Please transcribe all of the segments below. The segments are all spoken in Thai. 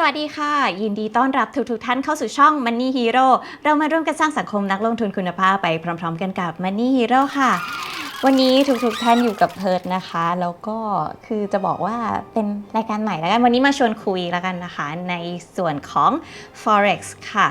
สวัสดีค่ะ ยินดีต้อนรับทุกๆท่านเข้าสู่ช่อง Money Hero เรามาร่วมกันสร้างสังคมนักลงทุนคุณภาพไปพร้อม ๆ กันกับ Money Hero ค่ะ วันนี้ทุกๆท่านอยู่กับเพิร์ดนะคะ แล้วก็คือจะบอกว่าเป็นรายการใหม่แล้วกัน วันนี้มาชวนคุยแล้วกันนะคะ ในส่วนของ Forex ค่ะ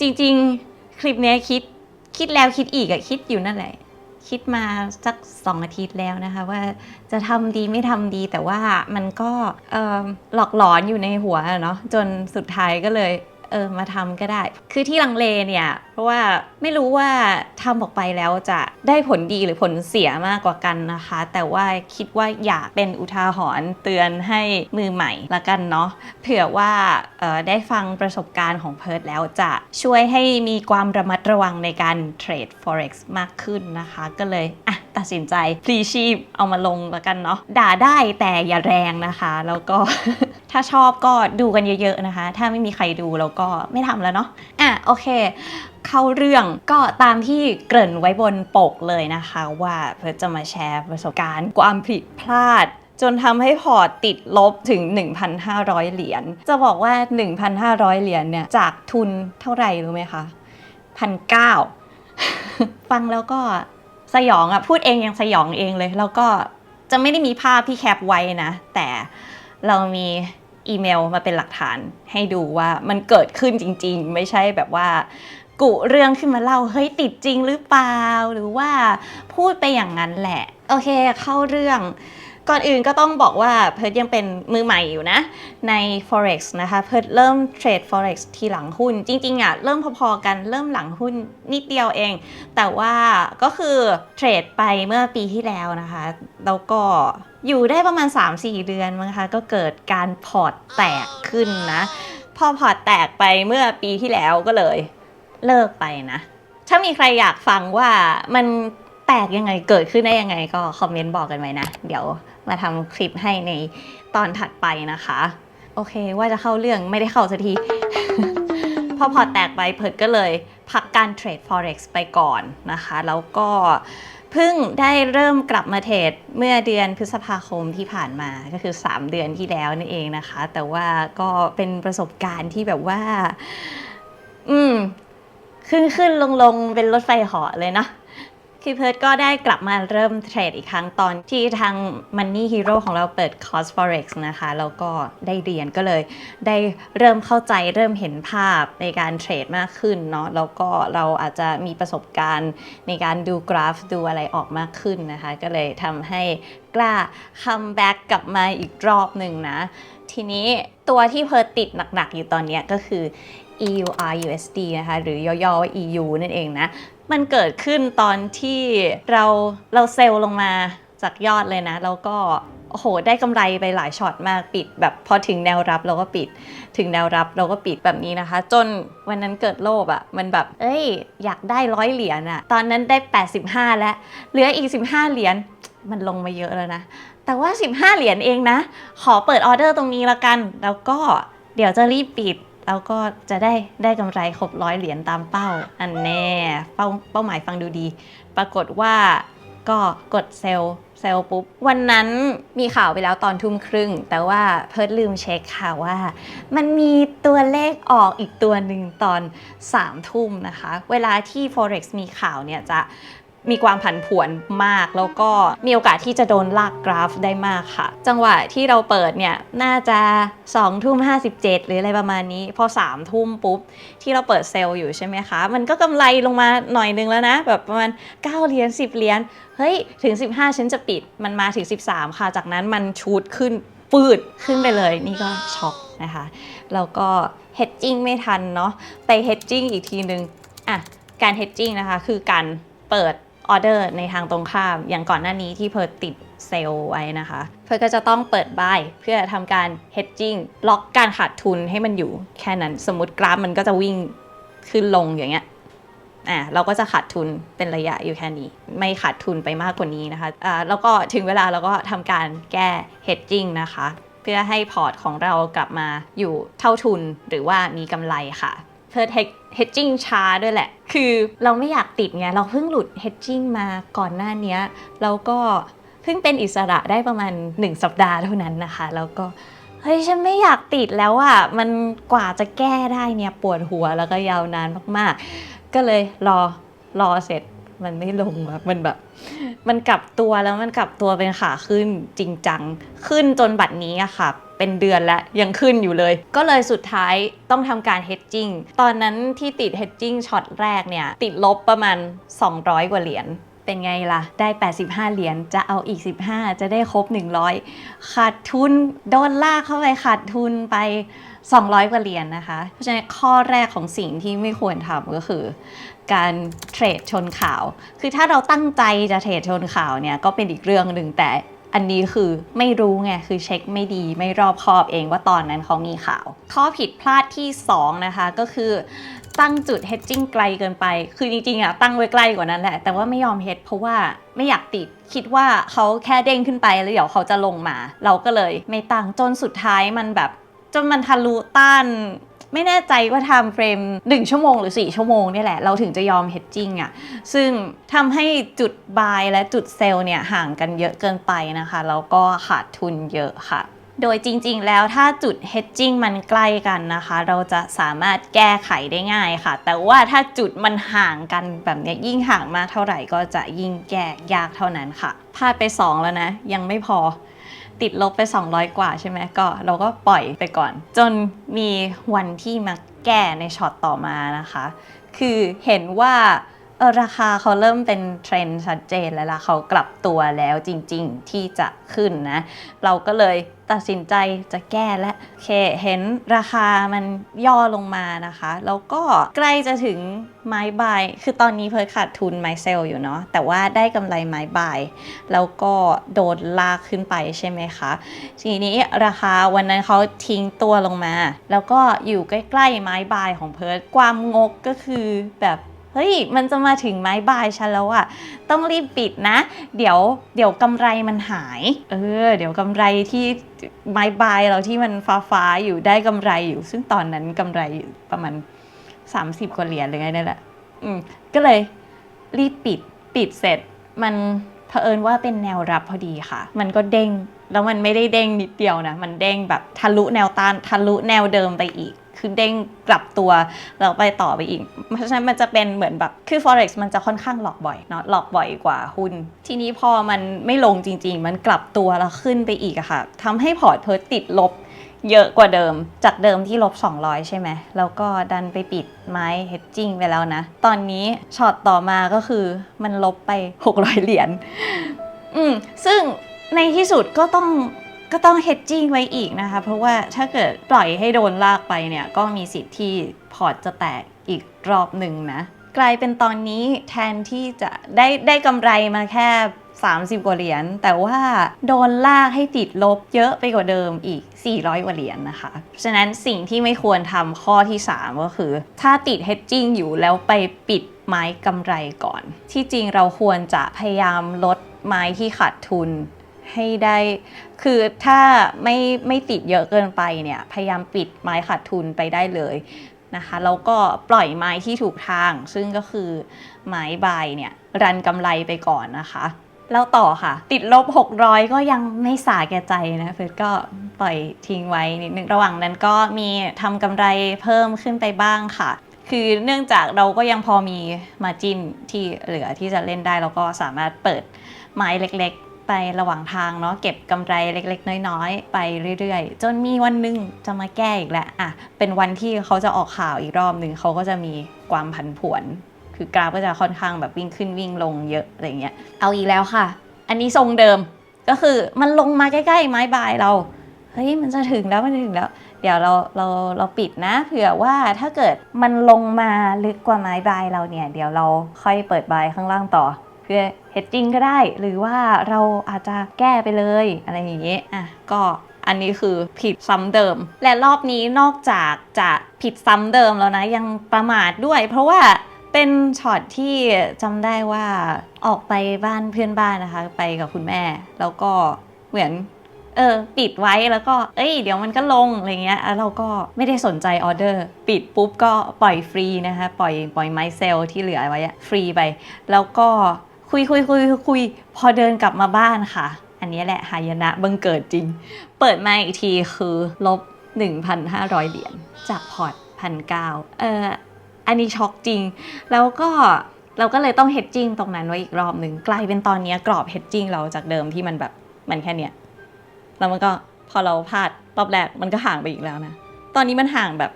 จริงๆ คลิปนี้คิดคิดแล้วคิดอีกอะคิดอยู่นั่นแหละ คิดมาสักสองอาทิตย์แล้วนะคะว่าจะทำดีไม่ทำดีแต่ว่ามันก็หลอกหลอนอยู่ในหัวเนาะจนสุดท้ายก็เลย เออมาทำก็ได้ คือที่ลังเลเนี่ย เพราะว่าไม่รู้ว่าทำออกไปแล้วจะได้ผลดีหรือผลเสียมากกว่ากันนะคะ แต่ว่าคิดว่าอยากเป็นอุทาหรณ์เตือนให้มือใหม่ละกันเนาะเผื่อว่าออได้ฟังประสบการณ์ของเพิร์ดแล้วจะช่วยให้มีความระมัดระวังในการเทรด forex มากขึ้นนะคะ ก็เลยอะ ตัดสินใจพลีชีพเอามาลงและกันเนาะด่าได้แต่อย่าแรงนะคะ แล้วก็ถ้าชอบก็ดูกันเยอะๆนะคะ ถ้าไม่มีใครดูเราก็ไม่ทำแล้วเนาะอะโอเค เข้าเรื่องก็ตามที่เกริ่นไว้บนปกเลยนะคะ ว่าเพื่อจะมาแชร์ประสบการณ์ความผิดพลาดจนทำให้พอร์ตติดลบถึง 1,500 เหรียญ จะบอกว่า 1,500 เหรียญเนี่ย จากทุนเท่าไหร่รู้ไหมคะพันเก้าฟังแล้วก็ สยองอะพูดเองยังสยองเองเลย แล้วก็จะไม่ได้มีภาพที่แคปไว้นะ แต่เรามีอีเมลมาเป็นหลักฐานให้ดูว่ามันเกิดขึ้นจริง ๆ ไม่ใช่แบบว่า กุเรื่องขึ้นมาเล่าเฮ้ยติดจริงหรือเปล่า หรือว่าพูดไปอย่างนั้นแหละ โอเคเข้าเรื่อง ก่อนอื่นก็ต้องบอกว่าเพิร์ดยังเป็นมือใหม่อยู่นะ ใน forex นะคะเพิร์ดเริ่มเทรด forex ทีหลังหุ้น จริงๆอะเริ่มพอๆกันเริ่มหลังหุ้นนิดเดียวเอง แต่ว่าก็คือเทรดไปเมื่อปีที่แล้วนะคะแล้วก็อยู่ได้ประมาณ 3-4 เดือนมั้งคะก็เกิดการพอร์ตแตกขึ้นนะ พอพอร์ตแตกไปเมื่อปีที่แล้วก็เลยเลิกไปนะ ถ้ามีใครอยากฟังว่ามัน แตกยังไงเกิดขึ้นได้ยังไงก็คอมเมนต์บอกกันไว้นะ เดี๋ยวมาทำคลิปให้ในตอนถัดไปนะคะ โอเคว่าจะเข้าเรื่องไม่ได้เข้าสักที พอพอแตกไปเพิร์ดก็เลยพักการเทรด forex ไปก่อนนะคะ แล้วก็เพิ่งได้เริ่มกลับมาเทรดเมื่อเดือนพฤษภาคมที่ผ่านมาก็คือ 3 เดือนที่แล้วนั่นเองนะคะ แต่ว่าก็เป็นประสบการณ์ที่แบบว่า อืม ขึ้นขึ้นลงลงเป็นรถไฟเหาะเลยเนาะ คือเพิร์ดก็ได้กลับมาเริ่มเทรดอีกครั้งตอนที่ทาง Money Hero ของเราเปิดคอร์ส Forex นะคะ แล้วก็ได้เรียนก็เลยได้เริ่มเข้าใจเริ่มเห็นภาพในการเทรดมากขึ้นเนาะแล้วก็เราอาจจะมีประสบการณ์ในการดูกราฟดูอะไรออกมากขึ้นนะคะ ก็เลยทำให้กล้าคัมแบ็กกลับมาอีกรอบหนึ่งนะ ทีนี้ตัวที่เพิร์ดติดหนักๆอยู่ตอนนี้ก็คือ EUR USD นะคะ หรือย่อๆว่า EU นั่นเองนะ มันเกิดขึ้นตอนที่เราเราเซลล์ลงมาจากยอดเลยนะ แล้วก็โอ้โห ได้กำไรไปหลายช็อตมากปิด แบบพอถึงแนวรับเราก็ปิด ถึงแนวรับเราก็ปิดแบบนี้นะคะ จนวันนั้นเกิดโลภอะ่ะ มันแบบ เอ้ย อยากได้ร้อยเหรียญอะ่ะ ตอนนั้นได้ 85 แล้ว เหลืออีก 15 เหรียญมันลงมาเยอะแล้วนะ แต่ว่า 15 เหรียญเองนะ ขอเปิดออเดอร์ตรงนี้ละกัน แล้วก็เดี๋ยวจะรีบปิด แล้วก็จะได้ได้กำไรครบร้อยเหรียญตามเป้า อันแน่เป้าเป้าหมายฟังดูดี ปรากฏว่าก็กดเซลล์เซลล์ปุ๊บ วันนั้นมีข่าวไปแล้วตอนทุ่มครึ่ง แต่ว่าเพิร์ดลืมเช็คค่ะว่า มันมีตัวเลขออกอีกตัวหนึ่งตอน3ทุ่มนะคะ เวลาที่ Forex มีข่าวเนี่ยจะ มีความผันผวนมาก แล้วก็มีโอกาสที่จะโดนลากกราฟได้มากค่ะ จังหวะที่เราเปิดเนี่ยน่าจะ2ทุ่ม57 หรืออะไรประมาณนี้ พอ3ทุ่มปุ๊บ ที่เราเปิดเซลล์อยู่ใช่ไหมคะ มันก็กำไรลงมาหน่อยนึงแล้วนะ แบบประมาณ 9เหรียญ10เหรียญเฮ้ย ถึง 15 ฉันจะปิดมันมาถึง 13 ค่ะ จากนั้นมันชูดขึ้นปืดขึ้นไปเลย นี่ก็ช็อกนะคะแล้วก็ hedging ไม่ทันเนาะไป hedging อีกทีนึงอะการ hedging นะคะคือการเปิด ออเดอร์ในทางตรงข้าม อย่างก่อนหน้านี้ที่เพิร์ดติดเซลล์ไว้นะคะ เพิร์ก็จะต้องเปิดบายเพื่อทำการ hedging ล็อกการขาดทุนให้มันอยู่แค่นั้น สมมติกราฟมันก็จะวิ่งขึ้นลงอย่างเงี้ยอะเราก็จะขาดทุนเป็นระยะอยู่แค่นี้ ไม่ขาดทุนไปมากกว่านี้นะคะอ่าแล้วก็ถึงเวลาเราก็ทำการแก้ hedging นะคะ เพื่อให้พอร์ตของเรากลับมาอยู่เท่าทุนหรือว่ามีกำไรค่ะเพิร์ท ด hedging ช้าด้วยแหละ คือเราไม่อยากติดไง เราเพิ่งหลุด hedging มาก่อนหน้านี้แล้วก็เพิ่งเป็นอิสระได้ประมาณ 1 สัปดาห์เท่านั้นนะคะ แล้วก็เฮ้ยฉันไม่อยากติดแล้วอะ่ะ มันกว่าจะแก้ได้เนี่ยปวดหัวแล้วก็ยาวนานมากๆ ก็เลยรอรอเสร็จมันไม่ลงแบบมันแบบ มันกลับตัวแล้วมันกลับตัวเป็นขาขึ้นจริงจัง ขึ้นจนบัดนี้อะค่ะ เป็นเดือนแล้วยังขึ้นอยู่เลย ก็เลยสุดท้ายต้องทำการ hedging ตอนนั้นที่ติด hedging ช็อตแรกเนี่ย ติดลบประมาณ 200 กว่าเหรียญเป็นไงล่ะ ได้ 85 เหรียญ จะเอาอีก 15 จะได้ครบ 100 ขาดทุน โดนลากเข้าไปขาดทุนไป 200 กว่าเหรียญนะคะ เพราะฉะนั้นข้อแรกของสิ่งที่ไม่ควรทำก็คือ การเทรดชนข่าว คือถ้าเราตั้งใจจะเทรดชนข่าวเนี่ยก็เป็นอีกเรื่องหนึ่งแต่อันนี้คือไม่รู้ไง คือเช็คไม่ดีไม่รอบคอบเองว่าตอนนั้นเขามีข่าว ข้อผิดพลาดที่ 2 นะคะก็คือตั้งจุด hedging ไกลเกินไป คือจริงๆอะตั้งไว้ใกล้กว่านั้นแหละ แต่ว่าไม่ยอม hedge เพราะว่าไม่อยากติด คิดว่าเขาแค่เด้งขึ้นไปแล้วเดี๋ยวเขาจะลงมา เราก็เลยไม่ตั้งจนสุดท้ายมันแบบ จนมันทะลุต้านไม่แน่ใจว่าไทม์เฟรม 1 ชั่วโมงหรือ 4 ชั่วโมงนี่แหละ เราถึงจะยอม hedging อะ่ะ ซึ่งทำให้จุด buy และจุด sell เนี่ยห่างกันเยอะเกินไปนะคะ แล้วก็ขาดทุนเยอะค่ะ โดยจริงๆ แล้วถ้าจุด hedging มันใกล้กันนะคะ เราจะสามารถแก้ไขได้ง่ายค่ะ แต่ว่าถ้าจุดมันห่างกันแบบนี้ยยิ่งห่างมากเท่าไหร่ก็จะยิ่งแก้ยากเท่านั้นค่ะพลาดไป 2 แล้วนะ ยังไม่พอ ติดลบไป 200 กว่าใช่ไหมก็เราก็ปล่อยไปก่อน จนมีวันที่มาแก้ในช็อตต่อมานะคะ คือเห็นว่า เออราคาเขาเริ่มเป็นเทรนด์ชัดเจนแล้วล่ะเขากลับตัวแล้วจริงๆที่จะขึ้นนะ เราก็เลยตัดสินใจจะแก้และโอเคเห็นราคามันย่อลงมานะคะ แล้วก็ใกล้จะถึงไม้บายคือตอนนี้เพิร์ดขาดทุนไม้เซลอยู่เนาะแต่ว่าได้กำไรไม้บายแล้วก็โดนลากขึ้นไปใช่ไหมคะทีนี้ราคาวันนั้นเขาทิ้งตัวลงมา แล้วก็อยู่ใกล้ๆไม้บายของเพิร์ดความงกก็คือแบบ ฮ้ยมันจะมาถึงไม้บายฉันแล้วอะต้องรีบปิดนะ เดี๋ยวเดี๋ยวกำไรมันหาย เออ เดี๋ยวกำไรที่ไม้บายเราที่มันฟ้าฟ้าๆอยู่ได้กำไรอยู่ ซึ่งตอนนั้นกำไรประมาณ 30 กว่าเหรียญหรือไงนี่แหละอืมก็เลยรีบปิดปิดเสร็จ มันเผอิญว่าเป็นแนวรับพอดีค่ะ มันก็เด้งแล้วมันไม่ได้เด้งนิดเดียวนะ มันเด้งแบบทะลุแนวต้านทะลุแนวเดิมไปอีก คือเด้งกลับตัวแล้วไปต่อไปอีก เพราะฉะนั้นมันจะเป็นเหมือนแบบคือ forex มันจะค่อนข้างหลอกบ่อยเนาะหลอกบ่อยกว่าหุ้น ทีนี้พอมันไม่ลงจริง ๆ มันกลับตัวแล้วขึ้นไปอีกอะค่ะทำให้พอร์ตเพิร์ทติดลบเยอะกว่าเดิมจากเดิมที่ลบ 200 ใช่ไหม แล้วก็ดันไปปิดไม้ hedging ไปแล้วนะ ตอนนี้ช็อตต่อมาก็คือมันลบไป 600 เหรียญอืมซึ่งในที่สุดก็ต้อง ก็ต้อง hedging ไว้อีกนะคะ เพราะว่าถ้าเกิดปล่อยให้โดนลากไปเนี่ย ก็มีสิทธิ์ที่พอร์ตจะแตกอีกรอบหนึ่งนะ กลายเป็นตอนนี้แทนที่จะได้ได้กำไรมาแค่ 30 กว่าเหรียญแต่ว่าโดนลากให้ติดลบเยอะไปกว่าเดิมอีก 400 กว่าเหรียญนะคะฉะนั้นสิ่งที่ไม่ควรทำข้อที่ 3 ก็คือ ถ้าติด hedging อยู่แล้วไปปิดไม้กำไรก่อน ที่จริงเราควรจะพยายามลดไม้ที่ขาดทุน ให้ได้ คือถ้าไม่ไม่ติดเยอะเกินไปเนี่ยพยายามปิดไม้ขาดทุนไปได้เลยนะคะแล้วก็ปล่อยไม้ที่ถูกทาง ซึ่งก็คือไม้บายเนี่ยรันกำไรไปก่อนนะคะแล้วต่อค่ะ ติดลบ 600 ก็ยังไม่สาแก่ใจนะเฟิร์สก็ปล่อยทิ้งไว้นิดนึงระหว่างนั้นก็มีทำกำไรเพิ่มขึ้นไปบ้างค่ะ คือเนื่องจากเราก็ยังพอมีมาจินที่เหลือที่จะเล่นได้เราก็สามารถเปิดไม้เล็ก ไประหว่างทางเนาะเก็บกำไรเล็ก ๆ น้อยๆ ไปเรื่อยๆ จนมีวันหนึ่งจะมาแก้อีกแล้วอะเป็นวันที่เขาจะออกข่าวอีกรอบหนึ่งเขาก็จะมีความผันผวน คือกราฟก็จะค่อนข้างแบบวิ่งขึ้นวิ่งลงเยอะอะไรเงี้ยเอาอีกแล้วค่ะ อันนี้ทรงเดิมก็คือมันลงมาใกล้ๆไม้บายเราเฮ้ยมันจะถึงแล้วมันจะถึงแล้ว เดี๋ยวเราเราเราปิดนะ เผื่อว่าถ้าเกิดมันลงมาลึกกว่าไม้บายเราเนี่ย เดี๋ยวเราค่อยเปิดบายข้างล่างต่อ คือ hedging ก็ได้ หรือว่าเราอาจจะแก้ไปเลยอะไรอย่างเงี้ยอะก็อันนี้คือผิดซ้ำเดิม และรอบนี้นอกจากจะผิดซ้ำเดิมแล้วนะ ยังประมาทด้วย เพราะว่าเป็นช็อตที่จำได้ว่าออกไปบ้านเพื่อนบ้านนะคะ ไปกับคุณแม่ แล้วก็เหมือนเออปิดไว้แล้วก็ เอ้ย เดี๋ยวมันก็ลงอะไรเงี้ยแล้วเราก็ไม่ได้สนใจออเดอร์ ปิดปุ๊บก็ปล่อยฟรีนะคะ ปล่อยปล่อยไมเซลที่เหลือไว้ฟรีไป แล้วก็ คุยคุยคุยคุยพอเดินกลับมาบ้านค่ะ อันนี้แหละหายนะบังเกิดจริง เปิดมาอีกทีคือลบ 1,500 เหรียญจากพอร์ตพันเก้าเอออันนี้ช็อกจริง แล้วก็เราก็เลยต้องเฮดจิ้งตรงนั้นไว้อีกรอบหนึ่งกลายเป็นตอนนี้กรอบเฮดจิ้งเราจากเดิมที่มันแบบมันแค่เนี้ยแล้วมันก็พอเราพลาดรอบแรกมันก็ห่างไปอีกแล้วนะ ตอนนี้มันห่างแบบ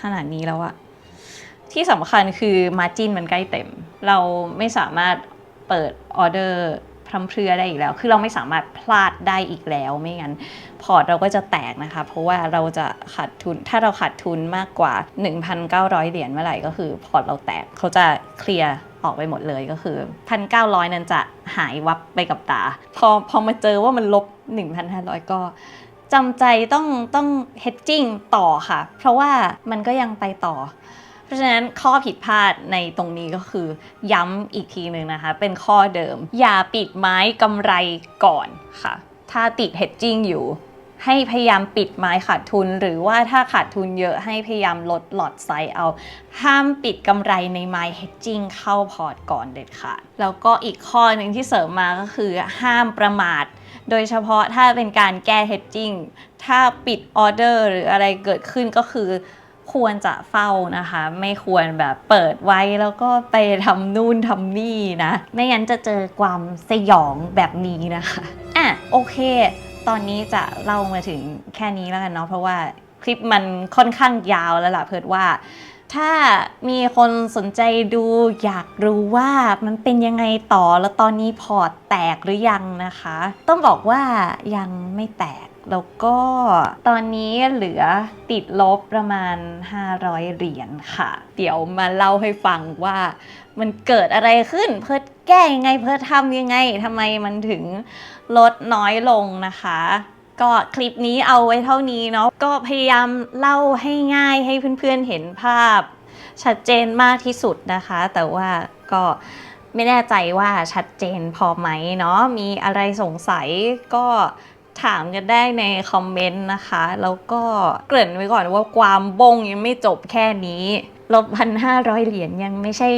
ขนาดนี้แล้วอะที่สำคัญคือมาจินมันใกล้เต็ม เราไม่สามารถ เปิดออเดอร์พรำเพรื่อได้อีกแล้ว คือเราไม่สามารถพลาดได้อีกแล้ว ไม่งั้นพอร์ตเราก็จะแตกนะคะ เพราะว่าเราจะขาดทุน ถ้าเราขาดทุนมากกว่า 1,900 เหรียญเมื่อไหร่ก็คือพอร์ตเราแตก เขาจะเคลียร์ออกไปหมดเลยก็คือ 1,900 นั้นจะหายวับไปกับตา พอพอมาเจอว่ามันลบ 1,500 ก็จำใจต้องต้องเฮดจิ้งต่อค่ะ เพราะว่ามันก็ยังไปต่อ เพราะฉะนั้นข้อผิดพลาดในตรงนี้ก็คือย้ำอีกทีหนึ่งนะคะ เป็นข้อเดิม อย่าปิดไม้กำไรก่อนค่ะ ถ้าติด hedging อยู่ ให้พยายามปิดไม้ขาดทุน หรือว่าถ้าขาดทุนเยอะให้พยายามลดหลอดไซส์เอา ห้ามปิดกำไรในไม้ hedging เข้าพอร์ตก่อนเด็ดขาดแล้วก็อีกข้อหนึ่งที่เสริมมาก็คือห้ามประมาทโดยเฉพาะถ้าเป็นการแก้ hedging ถ้าปิดออเดอร์หรืออะไรเกิดขึ้นก็คือ ควรจะเฝ้านะคะ ไม่ควรแบบเปิดไว้แล้วก็ไปทำนู่นทำนี่นะ ไม่งั้นจะเจอความสยองแบบนี้นะคะอะโอเค ตอนนี้จะเล่ามาถึงแค่นี้แล้วกันเนาะเพราะว่าคลิปมันค่อนข้างยาวแล้วล่ะเพิดว่าถ้ามีคนสนใจดูอยากรู้ว่ามันเป็นยังไงต่อแล้วตอนนี้พอร์ตแตกหรือยังนะคะ ต้องบอกว่ายังไม่แตก แล้วก็ตอนนี้เหลือติดลบประมาณ 500 เหรียญค่ะ เดี๋ยวมาเล่าให้ฟังว่ามันเกิดอะไรขึ้นเพิดแก้ยังไงเพิดทำยังไงทำไมมันถึงลดน้อยลงนะคะ ก็คลิปนี้เอาไว้เท่านี้เนาะก็พยายามเล่าให้ง่ายให้เพื่อนๆเห็นภาพ ชัดเจนมากที่สุดนะคะ แต่ว่าก็ไม่แน่ใจว่าชัดเจนพอไหมเนาะมีอะไรสงสัยก็ ถามกันได้ในคอมเมนต์นะคะ แล้วก็เกริ่นไว้ก่อนว่าความบงยังไม่จบแค่นี้ลบพันห้าร้อยเหรียญยังไม่ใช่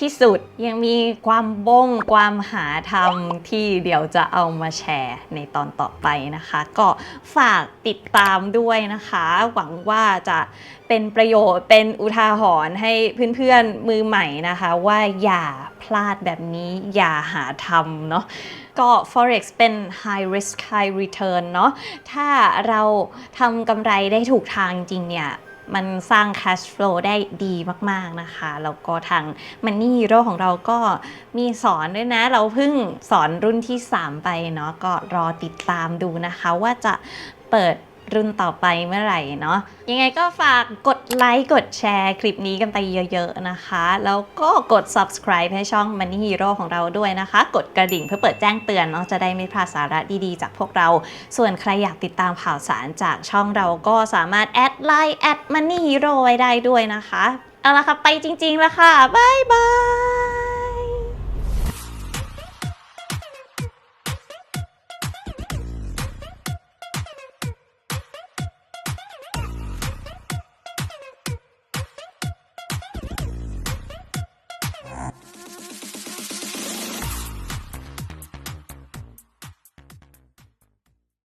ที่สุดยังมีความบงความหาธรรมที่เดี๋ยวจะเอามาแชร์ในตอนต่อไปนะคะ ก็ฝากติดตามด้วยนะคะ หวังว่าจะเป็นประโยชน์เป็นอุทาหรณ์ให้เพื่อนๆมือใหม่นะคะ ว่าอย่าพลาดแบบนี้อย่าหาทำเนาะ ก็ forex เป็น high risk high return เนาะถ้าเราทำกำไรได้ถูกทางจริงเนี่ยมันสร้าง cash flow ได้ดีมาก ๆ นะคะ แล้วก็ทาง Money Hero ของเราก็มีสอนด้วยนะ เราเพิ่งสอนรุ่นที่ 3 ไปเนาะก็รอติดตามดูนะคะ ว่าจะเปิด รุ่นต่อไปเมื่อไหร่เนาะยังไงก็ฝากกดไลค์กดแชร์คลิปนี้กันไปเยอะๆนะคะ แล้วก็กด subscribe ให้ช่อง Money Hero ของเราด้วยนะคะ กดกระดิ่งเพื่อเปิดแจ้งเตือนเนาะจะได้ไม่พลาดสาระดีๆ จากพวกเรา ส่วนใครอยากติดตามข่าวสารจากช่องเราก็สามารถแอดไลน์แอด Money Hero ไว้ได้ด้วยนะคะเอาละค่ะไปจริงๆแล้วค่ะบ๊ายบาย